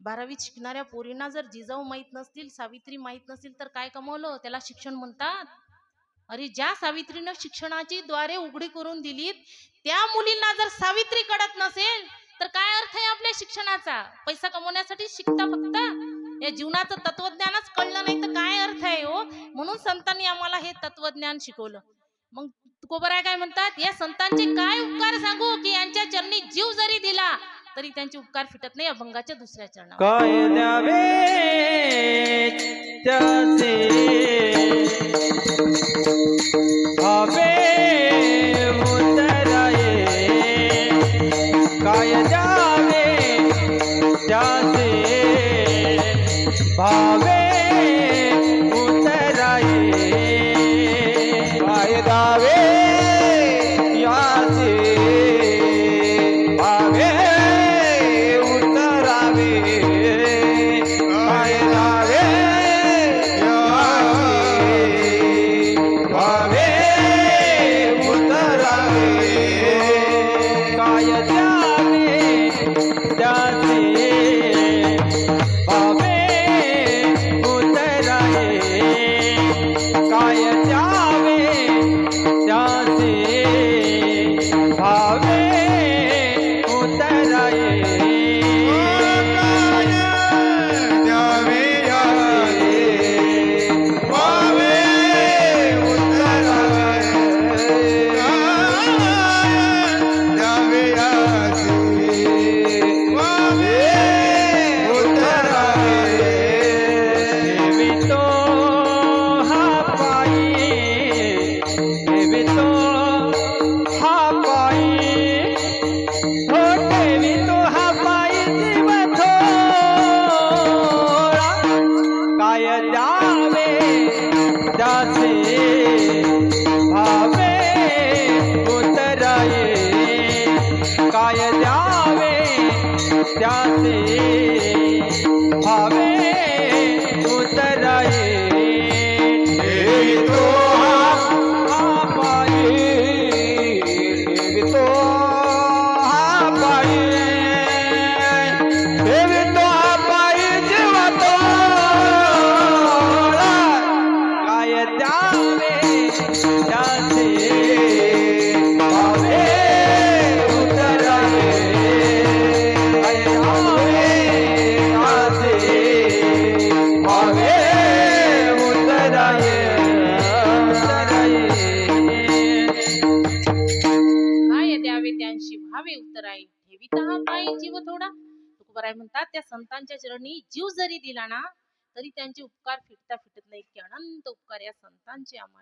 बारावीत शिकणाऱ्या पोरींना जर जिजाऊ माहीत नसतील सावित्री माहीत नसतील तर काय कमवलं? त्याला शिक्षण म्हणतात. अरे ज्या सावित्रीनं शिक्षणाची द्वारे उघडी करून दिलीत त्या मुलींना जर सावित्री कळत नसेल तर काय अर्थ आहे आपल्या शिक्षणाचा? पैसा कमवण्यासाठी शिकता फक्त? या जीवनाचं तत्वज्ञानच कळलं नाही तर काय अर्थ आहे हो? म्हणून संतांनी आम्हाला हे तत्वज्ञान शिकवलं. मग कोबराय काय म्हणतात? या संतांचे काय उपकार सांगू की यांच्या चरणी जीव जरी दिला तरी त्यांचे उपकार फिटत नाही अभंगाच्या दुसऱ्या चरणावर. काय द्यावे त्याचे? भावे उतराये. काय द्यावे त्याचे? भावे उतराये त्याचे भावे द्यावे व्हावे भावे उत्तराई ठेविता पायी जीव थोडा. तुकोबाराय म्हणतात त्या संतांच्या चरणी जीव जरी दिला ना तरी त्यांचे उपकार फिटता फिटत नाही की अनंत उपकार या संतांचे आम्हाला.